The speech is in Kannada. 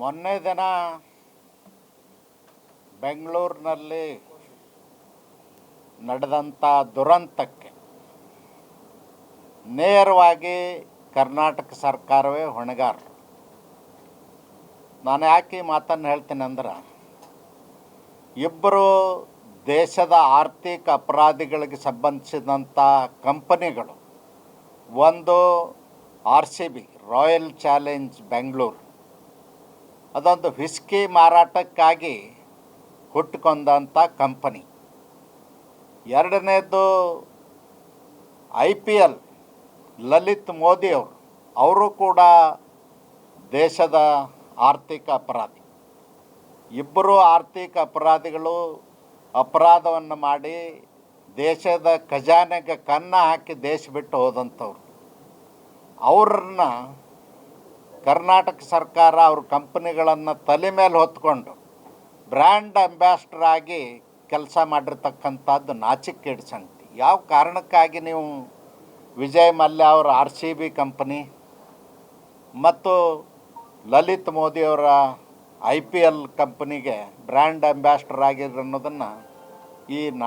ಮೊನ್ನೆ ದಿನ ಬೆಂಗಳೂರಿನಲ್ಲಿ ನಡೆದಂಥ ದುರಂತಕ್ಕೆ ನೇರವಾಗಿ ಕರ್ನಾಟಕ ಸರ್ಕಾರವೇ ಹೊಣೆಗಾರ ನಾನು ಯಾಕೆ ಮಾತನ್ನು ಹೇಳ್ತೀನಿ ಅಂದ್ರೆ, ಇಬ್ಬರು ದೇಶದ ಆರ್ಥಿಕ ಅಪರಾಧಿಗಳಿಗೆ ಸಂಬಂಧಿಸಿದಂಥ ಕಂಪನಿಗಳು, ಒಂದು R C B royal challenge Bengaluru ಅದೊಂದು ವಿಸ್ಕಿ ಮಾರಾಟಕ್ಕಾಗಿ ಹುಟ್ಟುಕೊಂಡಂಥ ಕಂಪನಿ. ಎರಡನೇದು I P L, Lalit Modi ಅವರು. ಅವರು ಕೂಡ ದೇಶದ ಆರ್ಥಿಕ ಅಪರಾಧಿ. ಇಬ್ಬರು ಆರ್ಥಿಕ ಅಪರಾಧಿಗಳು ಅಪರಾಧವನ್ನು ಮಾಡಿ ದೇಶದ ಖಜಾನೆಗೆ ಕನ್ನ ಹಾಕಿ ದೇಶ ಬಿಟ್ಟು ಹೋದಂಥವ್ರು. ಅವ್ರನ್ನ ಕರ್ನಾಟಕ ಸರ್ಕಾರ ಅವ್ರ ಕಂಪನಿಗಳನ್ನು ತಲೆ ಮೇಲೆ ಹೊತ್ಕೊಂಡು ಬ್ರ್ಯಾಂಡ್ ಅಂಬ್ಯಾಸ್ಡರ್ ಆಗಿ ಕೆಲಸ ಮಾಡಿರ್ತಕ್ಕಂಥದ್ದು ನಾಚಿಕೆಗೇಡು ಸಂಗತಿ. ಯಾವ ಕಾರಣಕ್ಕಾಗಿ ನೀವು ವಿಜಯ್ ಮಲ್ಯ ಅವರ ಆರ್ ಸಿ ಬಿ ಕಂಪನಿ ಮತ್ತು ಲಲಿತ್ ಮೋದಿಯವರ ಐ ಪಿ ಎಲ್ ಕಂಪನಿಗೆ ಬ್ರ್ಯಾಂಡ್ ಅಂಬ್ಯಾಸ್ಡರ್ ಆಗಿದ್ರು ಅನ್ನೋದನ್ನು ಈ